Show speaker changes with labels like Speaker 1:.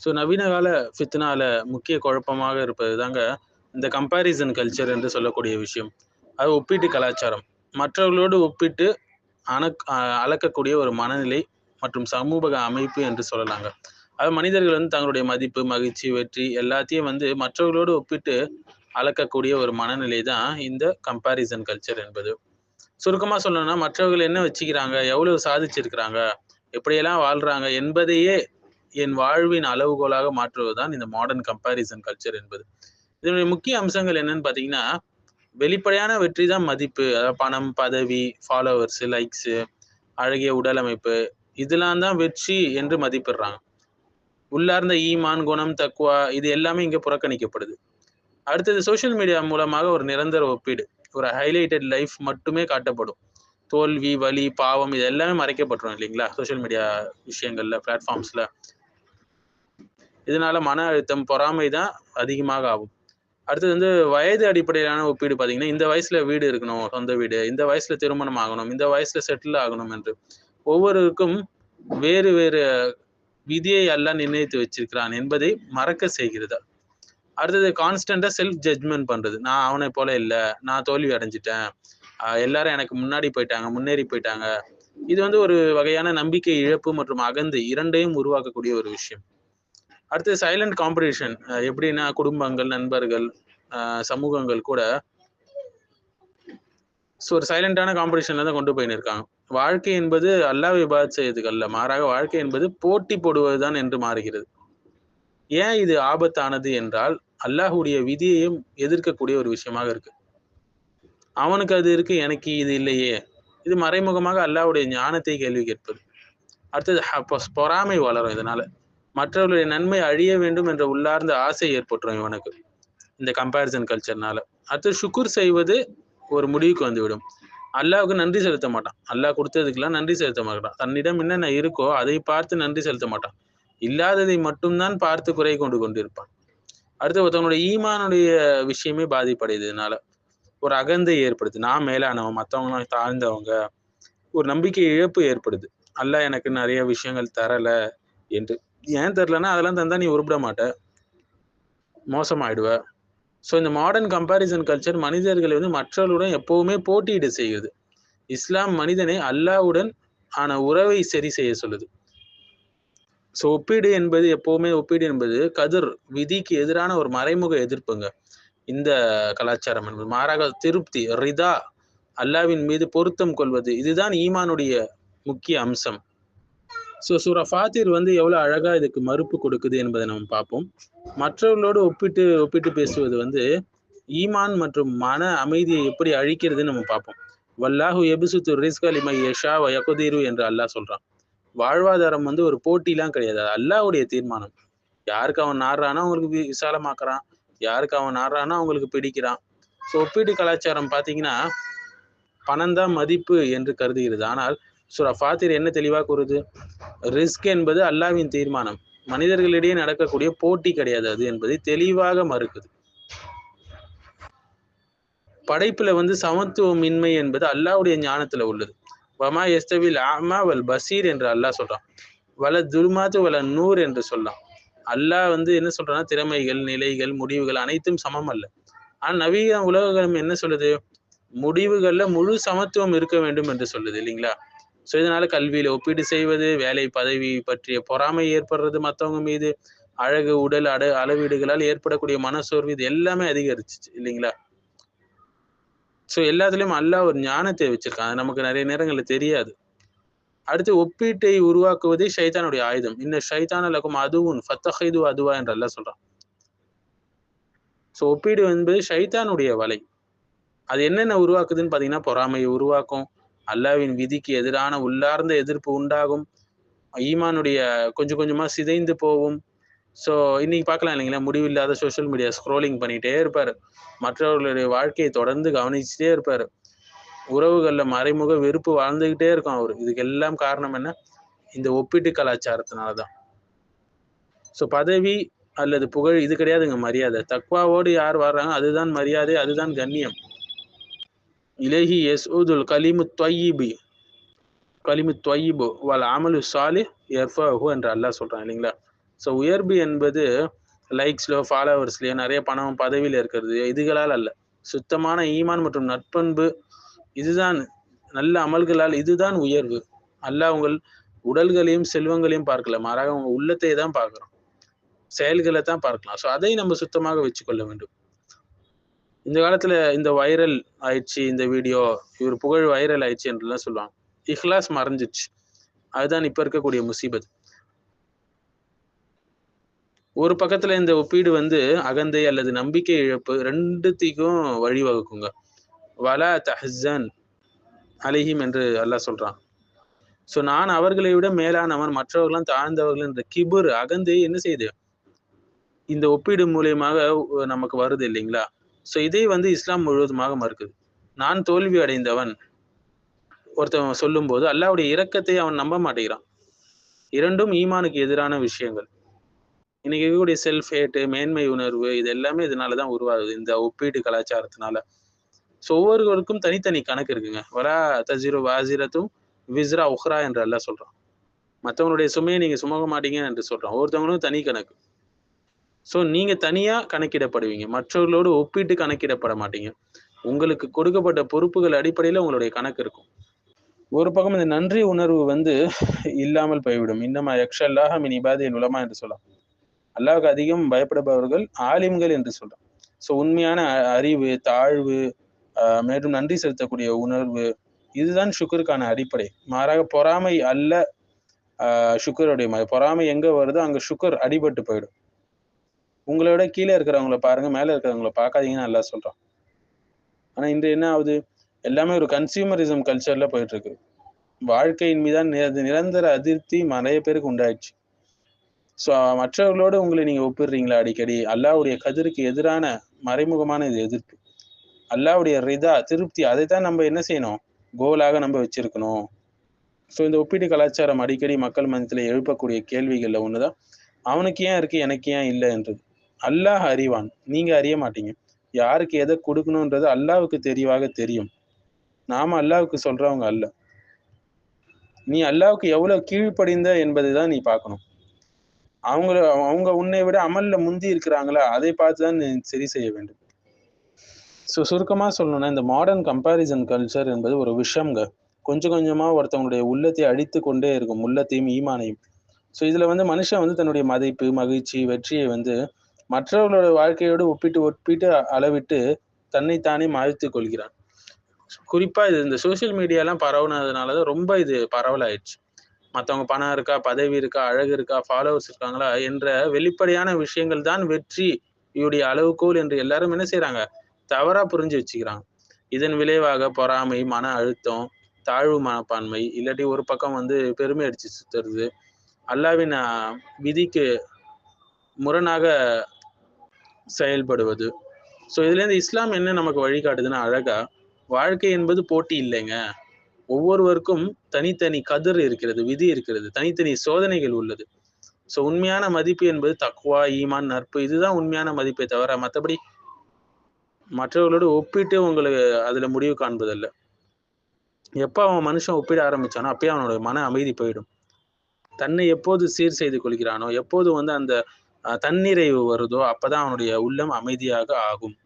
Speaker 1: So நவீன கால ஃபித்னால முக்கிய குழப்பமாக இருப்பது தாங்க இந்த கம்பேரிசன் கல்ச்சர் என்று சொல்லக்கூடிய விஷயம். அது ஒப்பீட்டு கலாச்சாரம். மற்றவர்களோடு ஒப்பிட்டு அணக் அளக்கக்கூடிய ஒரு மனநிலை மற்றும் சமூக அமைப்பு என்று சொல்லலாங்க. அது மனிதர்கள் வந்து தங்களுடைய மதிப்பு மகிழ்ச்சி வெற்றி எல்லாத்தையும் வந்து மற்றவர்களோடு ஒப்பிட்டு அளக்கக்கூடிய ஒரு மனநிலை தான் இந்த கம்பேரிசன் கல்ச்சர் என்பது. சுருக்கமாக சொல்லணும்னா மற்றவர்கள் என்ன வச்சுக்கிறாங்க? எவ்வளவு சாதிச்சிருக்கிறாங்க? எப்படியெல்லாம் வாழ்றாங்க? என்பதையே என் வாழ்வின் அளவுகோலாக மாற்றுவதுதான் இந்த மாடர்ன் கம்பேரிசன் கல்ச்சர் என்பது. இதனுடைய முக்கிய அம்சங்கள் என்னன்னு பார்த்தீங்கன்னா வெளிப்படையான வெற்றி தான் மதிப்பு. அதாவது பணம் பதவி ஃபாலோவர்ஸ் லைக்ஸு அழகிய உடல் அமைப்பு இதெல்லாம் தான் வெற்றி என்று மதிப்பிடுறாங்க. உள்ளார்ந்த ஈமான் குணம் தக்குவா இது எல்லாமே இங்கே புறக்கணிக்கப்படுது. அடுத்தது சோஷியல் மீடியா மூலமாக ஒரு நிரந்தர ஒப்பீடு. ஒரு ஹைலைட்டட் லைஃப் மட்டுமே காட்டப்படும். தோல்வி வலி பாவம் இது எல்லாமே மறைக்கப்பட்டுரும் இல்லைங்களா? சோஷியல் மீடியா விஷயங்கள்ல பிளாட்ஃபார்ம்ஸ்ல இதனால மன அழுத்தம் பொறாமை தான் அதிகமாக ஆகும். அடுத்தது வந்து வயது அடிப்படையிலான ஒப்பீடு பார்த்தீங்கன்னா இந்த வயசுல வீடு இருக்கணும் சொந்த வீடு இந்த வயசுல திருமணம் ஆகணும் இந்த வயசுல செட்டில் ஆகணும் என்று. ஒவ்வொருவருக்கும் வேறு வேறு விதியை எல்லாம் நிர்ணயித்து வச்சிருக்கிறான் என்பதை மறக்க செய்கிறதா? அடுத்தது கான்ஸ்டண்டா செல்ஃப் ஜட்ஜ்மெண்ட் பண்றது. நான் அவனை போல இல்லை நான் தோல்வி அடைஞ்சிட்டேன் எல்லாரும் எனக்கு முன்னாடி போயிட்டாங்க முன்னேறி போயிட்டாங்க. இது வந்து ஒரு வகையான நம்பிக்கை இழப்பு மற்றும் அகந்து இரண்டையும் உருவாக்கக்கூடிய ஒரு விஷயம். அடுத்து சைலண்ட் காம்படிஷன் எப்படின்னா குடும்பங்கள் நண்பர்கள் சமூகங்கள் கூட ஸோ ஒரு சைலண்டான காம்படிஷன்ல தான் கொண்டு போயின்னு இருக்காங்க. வாழ்க்கை என்பது அல்லாஹ் விபாத் செய்யறதுக்கு மாறாக வாழ்க்கை என்பது போட்டி போடுவதுதான் என்று மாறுகிறது. ஏன் இது ஆபத்தானது என்றால் அல்லாஹுடைய விதியையும் எதிர்க்கக்கூடிய ஒரு விஷயமாக இருக்கு. அவனுக்கு அது இருக்கு எனக்கு இது இல்லையே. இது மறைமுகமாக அல்லாஹ்வுடைய ஞானத்தை கேள்வி கேட்பது. அடுத்தது பொ- பொறாமை வளரும் இதனால. மற்றவர்களுடைய நன்மை அழிய வேண்டும் என்ற உள்ளார்ந்த ஆசை ஏற்பட்டுரும் இவனுக்கு. இந்த கம்பேரிசன் கல்ச்சர்னால அடுத்து சுக்குர் செய்வது ஒரு முடிவுக்கு வந்துவிடும். அல்லாவுக்கு நன்றி செலுத்த மாட்டான். அல்லாஹ் கொடுத்ததுக்கெல்லாம் நன்றி செலுத்த மாட்டான். தன்னிடம் என்னென்ன இருக்கோ அதை பார்த்து நன்றி செலுத்த மாட்டான். இல்லாததை மட்டும்தான் பார்த்து குறை கொண்டு கொண்டிருப்பான். அடுத்து ஒருத்தவனுடைய ஈமானுடைய விஷயமே பாதிப்படையுதுனால ஒரு அகந்தை ஏற்படுது. நான் மேலானவன் மற்றவங்க தாழ்ந்தவங்க ஒரு நம்பிக்கை இழப்பு ஏற்படுது. அல்லாஹ் எனக்கு நிறைய விஷயங்கள் தரல என்று. ஏன் தெரிலன்னா அதெல்லாம் தந்தா நீ உருப்பிட மாட்ட. மோசமாயிடுவ. ஸோ இந்த மாடர்ன் கம்பாரிசன் கல்ச்சர் மனிதர்களை வந்து மற்றவர்களுடன் எப்பவுமே போட்டியிட செய்கிறது இஸ்லாம் மனிதனை அல்லாஹ்வுடன் ஆன உறவை சரி செய்ய சொல்லுது. ஸோ ஒப்பீடு என்பது எப்பவுமே ஒப்பீடு என்பது கதிர் விதிக்கு எதிரான ஒரு மறைமுக எதிர்ப்புங்க. இந்த கலாச்சாரம் என்பது. மாறாக திருப்தி ரிதா அல்லாவின் மீது பொருத்தம் கொள்வது இதுதான் ஈமானுடைய முக்கிய அம்சம். ஸோ சூரா ஃபாத்திர் வந்து எவ்வளோ அழகாக இதுக்கு மறுப்பு கொடுக்குது என்பதை நம்ம பார்ப்போம். மற்றவர்களோடு ஒப்பிட்டு ஒப்பிட்டு பேசுவது வந்து ஈமான் மற்றும் மன அமைதியை எப்படி அழிக்கிறதுன்னு நம்ம பார்ப்போம். வல்லாஹு எபிசுத்து ரிஸ்க லிமை யஷா வயகுதீரு என்று அல்லாஹ் சொல்கிறான் வாழ்வாதாரம் வந்து ஒரு போட்டிலாம் கிடையாது. அது அல்லாஹ்வுடைய தீர்மானம். யாருக்கு அவன் நாடுறானா அவங்களுக்கு விசாலமாக்குறான். யாருக்கு அவன் நாடுறானா அவங்களுக்கு பிடிக்கிறான். ஸோ ஒப்பீட்டு கலாச்சாரம் பார்த்தீங்கன்னா பணம் தான் மதிப்பு என்று கருதுகிறது. ஆனால் சூரா ஃபாத்திர் என்ன தெளிவாக கூறுது? ரிஸ்க் என்பது அல்லாவின் தீர்மானம். மனிதர்களிடையே நடக்கக்கூடிய போட்டி கிடையாது அது என்பதை தெளிவாக மறுக்குது. படைப்புல வந்து சமத்துவமின்மை என்பது அல்லாவுடைய ஞானத்துல உள்ளது. வமா எஸ்தவில் ஆமா வல் பசீர் என்று அல்லாஹ் சொல்றான். வல துர்மாத்து வல நூர் என்று சொல்லலாம் அல்லாஹ் வந்து என்ன சொல்றான்னா திறமைகள் நிலைகள் முடிவுகள் அனைத்தும் சமம் அல்ல. ஆனா நவீன உலகம் என்ன சொல்லுது? முடிவுகள்ல முழு சமத்துவம் இருக்க வேண்டும் என்று சொல்லுது இல்லைங்களா? ஸோ இதனால கல்வியில ஒப்பீடு செய்வது வேலை பதவி பற்றிய பொறாமை ஏற்படுறது மற்றவங்க மீது அழகு உடல் அட அளவீடுகளால் ஏற்படக்கூடிய மனசோர்வு இது எல்லாமே அதிகரிச்சிச்சு இல்லைங்களா? ஸோ எல்லாத்துலேயும் அல்லாஹ் ஒரு ஞானத்தை வச்சிருக்கான் அது நமக்கு நிறைய நேரங்களில் தெரியாது. அடுத்து ஒப்பீட்டை உருவாக்குவதே ஷைத்தானுடைய ஆயுதம். இந்த ஷைத்தான லக்கும் அதுவும் ஃபத்தஹைது அதுவா என்று அல்லாஹ் சொல்றான். ஸோ ஒப்பீடு என்பது ஷைத்தானுடைய வலை. அது என்னென்ன உருவாக்குதுன்னு பார்த்தீங்கன்னா பொறாமையை உருவாக்கும் அல்லாவின் விதிக்கு எதிரான உள்ளார்ந்த எதிர்ப்பு உண்டாகும். ஈமானுடைய கொஞ்சம் கொஞ்சமா சிதைந்து போகும். ஸோ இன்னைக்கு பார்க்கலாம் இல்லைங்களா? முடிவில்லாத சோஷியல் மீடியா ஸ்க்ரோலிங் பண்ணிகிட்டே இருப்பார். மற்றவர்களுடைய வாழ்க்கையை தொடர்ந்து கவனிச்சுட்டே இருப்பார். உறவுகளில் மறைமுக வெறுப்பு வாழ்ந்துக்கிட்டே இருக்கும் அவர். இதுக்கு எல்லாம் காரணம் என்ன? இந்த ஒப்பீட்டு கலாச்சாரத்தினால தான் ஸோ பதவி அல்லது புகழ் இது கிடையாதுங்க மரியாதை. தக்வாவோடு யார் வர்றாங்க அதுதான் மரியாதை அதுதான் கண்ணியம். இலேஹி யஸ்ஊதுல் கலிமு தொய்யிபி கலிமு தொய்யிபு வல் அமலு சாலி எஃபஹு என்று அல்லாஹ் சொல்கிறான் இல்லைங்களா? ஸோ உயர்வு என்பது லைக்ஸ்லையோ ஃபாலோவர்ஸ்லையோ நிறைய பணம் பதவியில் இருக்கிறது இதுகளால் அல்ல. சுத்தமான ஈமான் மற்றும் நட்பண்பு இதுதான் நல்ல அமல்களால் இதுதான் உயர்வு. அல்லாஹ் உங்கள் உடல்களையும் செல்வங்களையும் பார்க்கல மாறாக உங்கள் உள்ளத்தை தான் பார்க்குறோம் செயல்களை தான் பார்க்கலாம். ஸோ அதை நம்ம சுத்தமாக வச்சுக்கொள்ள வேண்டும். இந்த காலத்துல இந்த வைரல் ஆயிடுச்சு இந்த வீடியோ இவர் புகழ் வைரல் ஆயிடுச்சு என்றுலாம் சொல்லுவாங்க. இஹ்லாஸ் மறைஞ்சிச்சு. அதுதான் இப்ப இருக்கக்கூடிய முசீபத். ஒரு பக்கத்துல இந்த ஒப்பீடு வந்து அகந்தை அல்லது நம்பிக்கை இழப்பு ரெண்டுத்திக்கும் வழிவகுக்குங்க. வலா தஹன் அலிஹிம் என்று அல்லாஹ் சொல்றான். ஸோ நான் அவர்களை விட மேலானவன் மற்றவர்களும் தாழ்ந்தவர்கள் என்ற கிபுர் அகந்தை என்ன செய்யுது? இந்த ஒப்பீடு மூலியமாக நமக்கு வருது இல்லைங்களா? ஸோ இதை வந்து இஸ்லாம் முழுவதுமாக மறுக்குது. நான் தோல்வி அடைந்தவன் ஒருத்தவன் சொல்லும்போது அல்லாவுடைய இரக்கத்தை அவன் நம்ப மாட்டேங்கிறான். இரண்டும் ஈமானுக்கு எதிரான விஷயங்கள். இன்னைக்கு இருக்கக்கூடிய செல்ஃப் ஹேட்டு மேன்மை உணர்வு இது எல்லாமே இதனால தான் உருவாகுது இந்த ஒப்பீட்டு கலாச்சாரத்தினால. ஸோ ஒவ்வொருவருக்கும் தனித்தனி கணக்கு இருக்குங்க. வரா தஜிரு வாசிரத்தும் விஸ்ரா உஹ்ரா என்று எல்லாம் சொல்கிறான் மற்றவங்களுடைய சுமையை நீங்கள் சுமக்க மாட்டீங்க என்று சொல்கிறான் ஒவ்வொருத்தவங்களும் தனி கணக்கு. ஸோ நீங்க தனியா கணக்கிடப்படுவீங்க. மற்றவர்களோடு ஒப்பிட்டு கணக்கிடப்பட மாட்டீங்க. உங்களுக்கு கொடுக்கப்பட்ட பொறுப்புகள் அடிப்படையில் உங்களுடைய கணக்கு இருக்கும். ஒரு பக்கம் இந்த நன்றி உணர்வு வந்து இல்லாமல் போய்விடும். இன்னமா யக்ஷல்லாஹ் மின் இபாதி உலமா என்று சொல்லலாம். அல்லாவுக்கு அதிகம் பயப்படுபவர்கள் ஆலிம்கள் என்று சொல்றான் ஸோ உண்மையான அறிவு தாழ்வு மேலும் நன்றி செலுத்தக்கூடிய உணர்வு இதுதான் சுக்கருக்கான அடிப்படை. மாறாக பொறாமை அல்ல சுக்கருடைய மாதிரி பொறாமை எங்க வருதோ அங்க சுக்கர் அடிபட்டு போயிடும் உங்களோட கீழே இருக்கிறவங்கள பாருங்க மேலே இருக்கிறவங்கள பார்க்காதீங்கன்னு நல்லா சொல்கிறான் ஆனால் இன்று என்ன ஆகுது? எல்லாமே ஒரு கன்சியூமரிசம் கல்ச்சரில் போயிட்டுருக்கு வாழ்க்கையின் மீதான் நிரந்தர அதிருப்தி நிறைய பேருக்கு உண்டாயிடுச்சு. ஸோ மற்றவர்களோடு உங்களை நீங்கள் ஒப்பிடுறீங்களா அடிக்கடி? அல்லாவுடைய கதிருக்கு எதிரான மறைமுகமான இது எதிர்ப்பு. அல்லாவுடைய ரிதா திருப்தி அதை தான் நம்ம என்ன செய்யணும்? கோலாக நம்ம வச்சிருக்கணும். ஸோ இந்த ஒப்பீட்டு கலாச்சாரம் அடிக்கடி மக்கள் மனத்தில் எழுப்பக்கூடிய கேள்விகளில் ஒன்று தான் அவனுக்கு ஏன் இருக்குது எனக்கு ஏன் இல்லை என்றது அல்லாஹ் அறிவான். நீங்க அறிய மாட்டீங்க. யாருக்கு எதை கொடுக்கணுன்றது அல்லாவுக்கு தெளிவாக தெரியும். நாம அல்லாவுக்கு சொல்றவங்க அல்ல. நீ அல்லாவுக்கு எவ்வளவு கீழ்ப்படிந்த என்பதை தான் நீ பார்க்கணும். அவங்க அவங்க உன்னை விட அமல்ல முந்தி இருக்கிறாங்களா அதை பார்த்து தான் நீ சரி செய்ய வேண்டும். ஸோ சுருக்கமாக சொல்லணும்னா இந்த மாடர்ன் கம்பேரிசன் கல்ச்சர் என்பது ஒரு விஷம்ங்க. கொஞ்சம் கொஞ்சமாக ஒருத்தவங்களுடைய உள்ளத்தை அழித்து கொண்டே இருக்கும் உள்ளத்தையும் ஈமானையும். ஸோ இதில் வந்து மனுஷன் வந்து தன்னுடைய மதிப்பு மகிழ்ச்சி வெற்றியை வந்து மற்றவர்களோட வாழ்க்கையோடு ஒப்பிட்டு ஒப்பிட்டு அளவிட்டு தன்னைத்தானே மாய்த்து கொள்கிறான். குறிப்பாக இது இந்த சோசியல் மீடியாலாம் பரவுனதுனால தான் ரொம்ப இது பரவலாயிடுச்சு. மற்றவங்க பணம் இருக்கா பதவி இருக்கா அழகு இருக்கா ஃபாலோவர்ஸ் இருக்காங்களா என்ற வெளிப்படையான விஷயங்கள் தான் வெற்றி இவருடைய அளவுகோல் என்று எல்லாரும் என்ன செய்யறாங்க தவறா புரிஞ்சு வச்சுக்கிறாங்க. இதன் விளைவாக பொறாமை மன அழுத்தம் தாழ்வு மனப்பான்மை இல்லாட்டி ஒரு பக்கம் வந்து பெருமை அடிச்சு சுத்துறது அல்லாவின் விதிக்கு முரணாக செயல்படுவது. ஸோ இதுல இருந்து இஸ்லாம் என்ன நமக்கு வழிகாட்டுதுன்னா அழகா வாழ்க்கை என்பது போட்டி இல்லைங்க. ஒவ்வொருவருக்கும் தனித்தனி கதிர் இருக்கிறது விதி இருக்கிறது தனித்தனி சோதனைகள் உள்ளது. ஸோ உண்மையான மதிப்பு என்பது தக்குவா ஈமான் நட்பு இதுதான் உண்மையான மதிப்பை தவிர மற்றபடி மற்றவர்களோடு ஒப்பிட்டு உங்களுக்கு அதுல முடிவு காண்பதல்ல. எப்போ அவன் மனுஷன் ஒப்பிட ஆரம்பிச்சானோ அப்பயே அவனோட மன அமைதி போயிடும். தன்னை எப்போது சீர் செய்து கொள்கிறானோ எப்போது வந்து அந்த தன்னிறைவு வருதோ அப்பதான் அவனுடைய உள்ளம் அமைதியாக ஆகும்.